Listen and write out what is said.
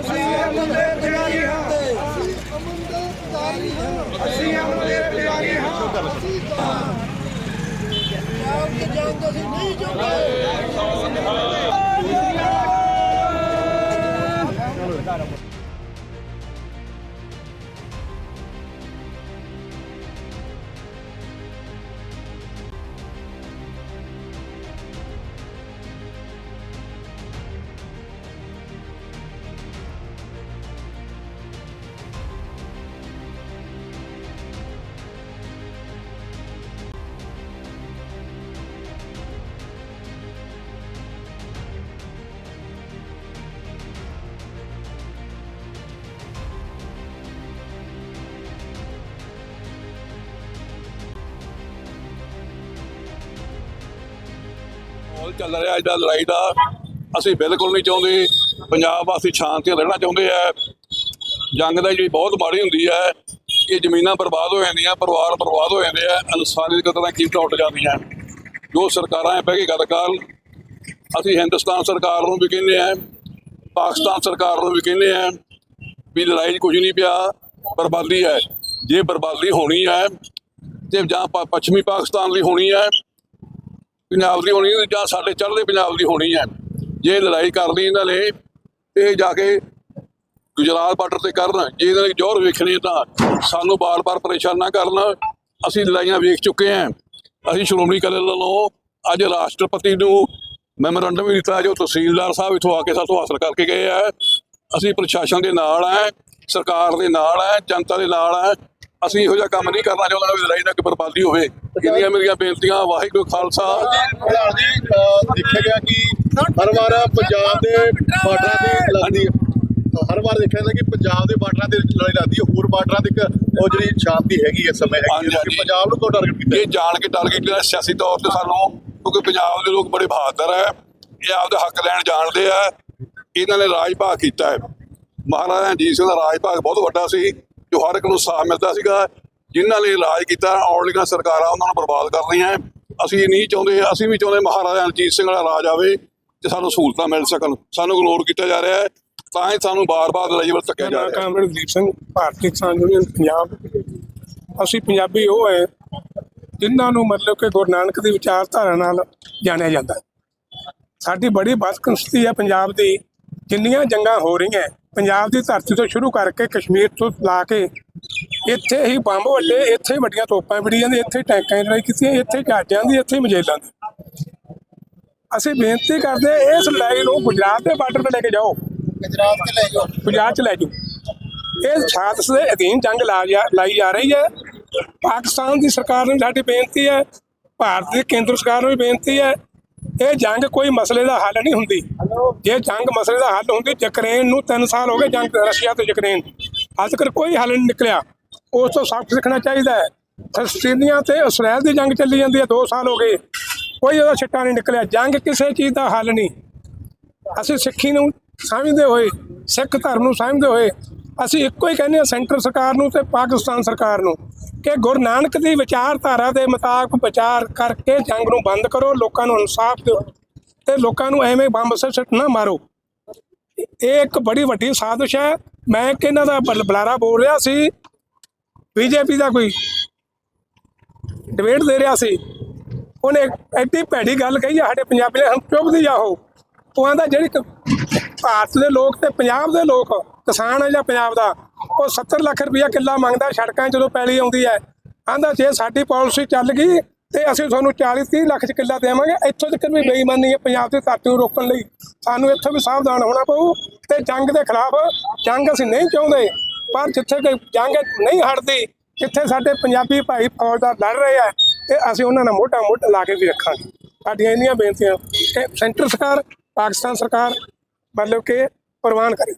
ਅਸੀਂ ਅਮੰਦੇ ਪਿਆਰੀ ਹਾਂ ਅਸੀਂ ਅਮੰਦੇ ਪਿਆਰੀ ਹਾਂ ਪੰਜਾਬ ਤੋਂ ਅਸੀਂ ਨਹੀਂ ਜੁੜਦੇ ਮਾਹੌਲ ਚੱਲ ਰਿਹਾ ਅੱਜ ਦਾ ਲੜਾਈ ਦਾ ਅਸੀਂ ਬਿਲਕੁਲ ਨਹੀਂ ਚਾਹੁੰਦੇ। ਪੰਜਾਬ ਵਾਸੀ ਸ਼ਾਂਤੀ ਰਹਿਣਾ ਚਾਹੁੰਦੇ ਆ। ਜੰਗ ਦਾ ਜਿਹੜੀ ਬਹੁਤ ਮਾੜੀ ਹੁੰਦੀ ਹੈ ਇਹ ਜ਼ਮੀਨਾਂ ਬਰਬਾਦ ਹੋ ਜਾਂਦੀਆਂ, ਪਰਿਵਾਰ ਬਰਬਾਦ ਹੋ ਜਾਂਦੇ ਆ, ਇਨਸਾਨੀਅਤ ਕਦਰਾਂ ਕੀਮਤਾਂ ਉੱਡ ਜਾਂਦੀਆਂ। ਜੋ ਸਰਕਾਰਾਂ ਐ ਬਹਿ ਗੱਲ ਕਰਨ, ਅਸੀਂ ਹਿੰਦੁਸਤਾਨ ਸਰਕਾਰ ਨੂੰ ਵੀ ਕਹਿੰਦੇ ਆ, ਪਾਕਿਸਤਾਨ ਸਰਕਾਰ ਨੂੰ ਵੀ ਕਹਿੰਦੇ ਆ ਵੀ ਲੜਾਈ 'ਚ ਕੁਝ ਨਹੀਂ ਪਿਆ, ਬਰਬਾਦੀ ਹੈ। ਜੇ ਬਰਬਾਦੀ ਹੋਣੀ ਹੈ ਤੇ ਜਾਂ ਪੱਛਮੀ ਪਾਕਿਸਤਾਨ ਲਈ ਹੋਣੀ ਹੈ ਪੰਜਾਬ ਦੀ ਹੋਣੀ ਜਾਂ ਸਾਡੇ ਚੜ੍ਹਦੇ ਪੰਜਾਬ ਦੀ ਹੋਣੀ ਹੈ। ਜੇ ਲੜਾਈ ਕਰਨੀ ਇਹਨਾਂ ਨੇ, ਤੇ ਜਾ ਕੇ ਗੁਜਰਾਤ ਬਾਰਡਰ ਤੇ ਕਰਨ। ਜੇ ਇਹਨਾਂ ਨੇ ਜ਼ੋਰ ਵੇਖਣੀ ਤਾਂ ਸਾਨੂੰ ਬਾਰ-ਬਾਰ ਪਰੇਸ਼ਾਨ ਨਾ ਕਰਨ। ਅਸੀਂ ਲੜਾਈਆਂ ਵੇਖ ਚੁੱਕੇ ਹਾਂ। ਅਸੀਂ ਸ਼੍ਰੋਮਣੀ ਅਕਾਲੀ ਦਲ ਨੂੰ ਅੱਜ ਰਾਸ਼ਟਰਪਤੀ ਨੂੰ ਮੈਮੋਰੰਡਮ ਵੀ ਦਿੱਤਾ ਜੋ ਤਹਿਸੀਲਦਾਰ ਸਾਹਿਬ ਇੱਥੋਂ ਆ ਕੇ ਸਾਥੋਂ ਹਾਸਲ ਕਰਕੇ ਗਏ ਆ ਅਸੀਂ ਪ੍ਰਸ਼ਾਸਨ ਦੇ ਨਾਲ ਆ ਸਰਕਾਰ ਦੇ ਨਾਲ ਆ ਜਨਤਾ ਦੇ ਨਾਲ ਆ ਅਸੀਂ ਇਹੋ ਜਿਹਾ ਕੰਮ ਨਹੀਂ ਕਰਨਾ ਚਾਹੁੰਦਾ ਵੀ ਲੜਾਈ ਨਾਲ ਕੋਈ ਬਰਬਾਦੀ ਹੋਵੇ। ਇਹਦੀਆਂ ਮੇਰੀਆਂ ਬੇਨਤੀਆਂ ਵਾਹਿਗੁਰੂ ਖਾਲਸਾ। ਪ੍ਰਧਾਨ ਜੀ ਅਹ ਦੇਖਿਆ ਗਿਆ ਕਿ ਹਰ ਵਾਰ ਪੰਜਾਬ ਦੇ ਬਾਰਡਰਾਂ ਤੇ ਲੱਗਦੀ ਹੈ। ਹਰ ਵਾਰ ਦੇਖਿਆ ਜਾਂਦਾ ਕਿ ਪੰਜਾਬ ਦੇ ਬਾਰਡਰਾਂ ਤੇ ਲੜਾਈ ਲੱਗਦੀ ਹੈ। ਹੋਰ ਬਾਰਡਰਾਂ ਤੇ ਇੱਕ ਉਹ ਜਿਹੜੀ ਸ਼ਾਂਤੀ ਹੈਗੀ ਇਸ ਸਮੇਂ ਹੈਗੀ। ਕਿ ਪੰਜਾਬ ਨੂੰ ਟਾਰਗੇਟ ਕੀਤਾ? ਇਹ ਜਾਣ ਕੇ ਟਾਰਗੇਟ ਜਿਹੜਾ ਸਿਆਸੀ ਤੌਰ ਤੇ ਸਾਨੂੰ ਕਿਉਂਕਿ ਪੰਜਾਬ ਦੇ ਲੋਕ ਬੜੇ ਬਹਾਦਰ ਹੈ। ਇਹ ਆਪਦੇ ਹੱਕ ਲੈਣ ਜਾਣਦੇ ਆ। ਇਹਨਾਂ ਨੇ ਰਾਜ ਭਾਗ ਕੀਤਾ ਹੈ। ਮਹਾਰਾਜਾ ਰਣਜੀਤ ਸਿੰਘ ਦਾ ਰਾਜ ਭਾਗ ਬਹੁਤ ਵੱਡਾ ਸੀ। ਜੋ ਹਰ ਇੱਕ ਨੂੰ ਸਾਥ ਮਿਲਦਾ ਸੀਗਾ, ਜਿਨ੍ਹਾਂ ਨੇ ਇਲਾਜ ਕੀਤਾ, ਆਉਣ ਵਾਲੀਆਂ ਸਰਕਾਰਾਂ ਉਹਨਾਂ ਨੂੰ ਬਰਬਾਦ ਕਰ ਰਹੀਆਂ ਅਸੀਂ ਨਹੀਂ ਚਾਹੁੰਦੇ, ਅਸੀਂ ਵੀ ਚਾਹੁੰਦੇ ਮਹਾਰਾਜਾ ਰਣਜੀਤ ਸਿੰਘ ਦਾ ਰਾਜ ਆਵੇ ਤੇ ਸਾਨੂੰ ਸਹੂਲਤਾਂ ਮਿਲ ਸਕਣ। ਸਾਨੂੰ ਇਗਨੋਰ ਕੀਤਾ ਜਾ ਰਿਹਾ ਹੈ ਤਾਂ ਹੀ ਸਾਨੂੰ ਬਾਰ-ਬਾਰ ਲੜਾਈ ਵੱਲ ਧੱਕਿਆ ਜਾ ਰਿਹਾ। ਹੈ ਨਾਮ ਸਿੰਘ, ਭਾਰਤੀ ਕਿਸਾਨ ਯੂਨੀਅਨ, ਪੰਜਾਬ। ਅਸੀਂ ਪੰਜਾਬੀ ਉਹ ਹੈ ਜਿਨ੍ਹਾਂ ਨੂੰ ਮਤਲਬ ਕਿ ਗੁਰੂ ਨਾਨਕ ਦੀ ਵਿਚਾਰਧਾਰਾ ਨਾਲ ਜਾਣਿਆ ਜਾਂਦਾ। ਸਾਡੀ ਬੜੀ ਬਦਕਿਸਮਤੀ ਹੈ ਪੰਜਾਬ ਦੀ, ਜਿੰਨੀਆਂ ਜੰਗਾਂ ਹੋ ਰਹੀਆਂ ਪੰਜਾਬ ਦੀ ਧਰਤੀ ਤੋਂ ਸ਼ੁਰੂ ਕਰਕੇ ਕਸ਼ਮੀਰ ਤੋਂ ਲਾ ਕੇ ਇੱਥੇ ਹੀ ਬੰਬ ਵੱਡੇ ਇੱਥੇ ਹੀ ਵੱਡੀਆਂ ਤੋਪਾਂ ਵਿੜੀ ਜਾਂਦੀਆਂ ਇੱਥੇ ਟੈਂਕਾਂ ਦੀ ਲੜਾਈ ਕੀਤੀਆਂ ਇੱਥੇ ਜਹਾਜ਼ਾਂ ਦੀ ਇੱਥੇ ਮਜੇਲਾਂ ਦੀ। ਅਸੀਂ ਬੇਨਤੀ ਕਰਦੇ ਇਸ ਲੜਾਈ ਨੂੰ ਗੁਜਰਾਤ ਦੇ ਬਾਰਡਰ ਤੇ ਲੈ ਕੇ ਜਾਓ। ਗੁਜਰਾਤ ਤੇ ਲੈ ਜਾਓ। ਗੁਜਰਾਤ ਚ ਲੈ ਜਾਓ। ਇਹ ਛਾਤਸ ਦੇ ਅਧੀਨ ਜੰਗ ਲਾਈ ਜਾ ਰਹੀ ਹੈ। ਪਾਕਿਸਤਾਨ ਦੀ ਸਰਕਾਰ ਨੂੰ ਸਾਡੀ ਬੇਨਤੀ ਹੈ ਭਾਰਤ ਦੀ ਕੇਂਦਰ ਸਰਕਾਰ ਨੂੰ ਵੀ ਬੇਨਤੀ ਹੈ ਇਹ ਜੰਗ ਕੋਈ ਮਸਲੇ ਦਾ ਹੱਲ ਨਹੀਂ ਹੁੰਦੀ। ਜੇ ਜੰਗ ਮਸਲੇ ਦਾ ਹੱਲ ਹੁੰਦੀ ਯੂਕਰੇਨ ਨੂੰ 3 ਸਾਲ ਹੋ ਗਏ ਜੰਗ ਰਸ਼ੀਆ ਤੇ ਯੂਕਰੇਨ ਅੱਜ ਤੱਕ ਕੋਈ ਹੱਲ ਨਹੀਂ ਨਿਕਲਿਆ ਉਸ ਤੋਂ ਸਬਕ ਸਿੱਖਣਾ ਚਾਹੀਦਾ ਹੈ। ਫਲਸਤੀਨੀਆਂ ਤੇ ਇਸਰਾਇਲ ਦੀ ਜੰਗ ਚੱਲੀ ਜਾਂਦੀ ਹੈ 2 ਸਾਲ ਹੋ ਗਏ। ਕੋਈ ਉਹਦਾ ਛਿੱਟਾ ਨਹੀਂ ਨਿਕਲਿਆ। ਜੰਗ ਕਿਸੇ ਚੀਜ਼ ਦਾ ਹੱਲ ਨਹੀਂ। ਅਸੀਂ ਸਿੱਖੀ ਨੂੰ ਸਮਝਦੇ ਹੋਏ ਸਿੱਖ ਧਰਮ ਨੂੰ ਸਮਝਦੇ ਹੋਏ ਅਸੀਂ ਇੱਕੋ ਹੀ ਕਹਿੰਦੇ ਹਾਂ ਸੈਂਟਰ ਸਰਕਾਰ ਨੂੰ ਤੇ ਪਾਕਿਸਤਾਨ ਸਰਕਾਰ ਨੂੰ। ਕਿ ਗੁਰੂ ਨਾਨਕ ਦੀ ਵਿਚਾਰਧਾਰਾ ਦੇ ਮੁਤਾਬਕ ਵਿਚਾਰ ਕਰਕੇ ਜੰਗ ਨੂੰ ਬੰਦ ਕਰੋ, ਲੋਕਾਂ ਨੂੰ ਇਨਸਾਫ ਦਿਓ ਤੇ ਲੋਕਾਂ ਨੂੰ ਐਵੇਂ ਬੰਬ ਸੱਟ ਨਾ ਮਾਰੋ। ਇਹ ਇੱਕ ਬੜੀ ਵੱਡੀ ਸਾਜ਼ਿਸ਼ ਹੈ। ਮੈਂ ਕਿ ਇਹਨਾਂ ਦਾ ਬਲ- ਬੁਲਾਰਾ ਬੋਲ ਰਿਹਾ ਸੀ। ਬੀਜੇਪੀ ਦਾ ਕੋਈ ਡਿਬੇਟ ਦੇ ਰਿਹਾ ਸੀ। ਉਹਨੇ ਐਡੀ ਭੈੜੀ ਗੱਲ ਕਹੀ ਆ, ਸਾਡੇ ਪੰਜਾਬੀ ਨੇ ਹਮ ਚੁੱਪ ਦੀ ਜਾਓ ਉਹ ਆਂਦਾ ਜਿਹੜੀ ਭਾਰਤ ਦੇ ਲੋਕ ਤੇ ਪੰਜਾਬ ਦੇ ਲੋਕ, ਕਿਸਾਨ ਹੈ ਜਾਂ ਪੰਜਾਬ ਦਾ ਉਹ 70 ਲੱਖ ਰੁਪਇਆ ਕਿੱਲਾ ਮੰਗਦਾ, ਸੜਕਾਂ 'ਚ ਜਦੋਂ ਪੈਲੀ ਆਉਂਦੀ ਹੈ ਆਂਦਾ ਜੇ ਸਾਡੀ ਪਾਲਿਸੀ ਚੱਲ ਗਈ ਤੇ ਅਸੀਂ ਤੁਹਾਨੂੰ 40 30 ਲੱਖ 'ਚ ਕਿੱਲਾ ਦੇਵਾਂਗੇ, ਇੱਥੋਂ ਤੱਕ ਵੀ ਬੇਈਮਾਨੀ ਹੈ ਪੰਜਾਬ ਦੀ ਧਰਤੀ ਨੂੰ ਰੋਕਣ ਲਈ। ਸਾਨੂੰ ਇੱਥੋਂ ਵੀ ਸਾਵਧਾਨ ਹੋਣਾ ਪਊ ਤੇ ਜੰਗ ਦੇ ਖਿਲਾਫ ਜੰਗ ਅਸੀਂ ਨਹੀਂ ਚਾਹੁੰਦੇ, ਪਰ ਜਿੱਥੇ ਕੋਈ ਜੰਗ ਨਹੀਂ ਹਟਦੀ, ਜਿੱਥੇ ਸਾਡੇ ਪੰਜਾਬੀ ਭਾਈ ਫੌਜਦਾਰ ਲੜ ਰਹੇ ਆ, ਤੇ ਅਸੀਂ ਉਹਨਾਂ ਨਾਲ ਮੋਢਾ ਮੋਢਾ ਲਾ ਕੇ ਵੀ ਰੱਖਾਂਗੇ। ਸਾਡੀਆਂ ਇੰਨੀਆਂ ਬੇਨਤੀਆਂ ਕਿ ਸੈਂਟਰ ਸਰਕਾਰ, ਪਾਕਿਸਤਾਨ ਸਰਕਾਰ ਮਤਲਬ ਕਿ ਪ੍ਰਵਾਨ ਕਰੇ।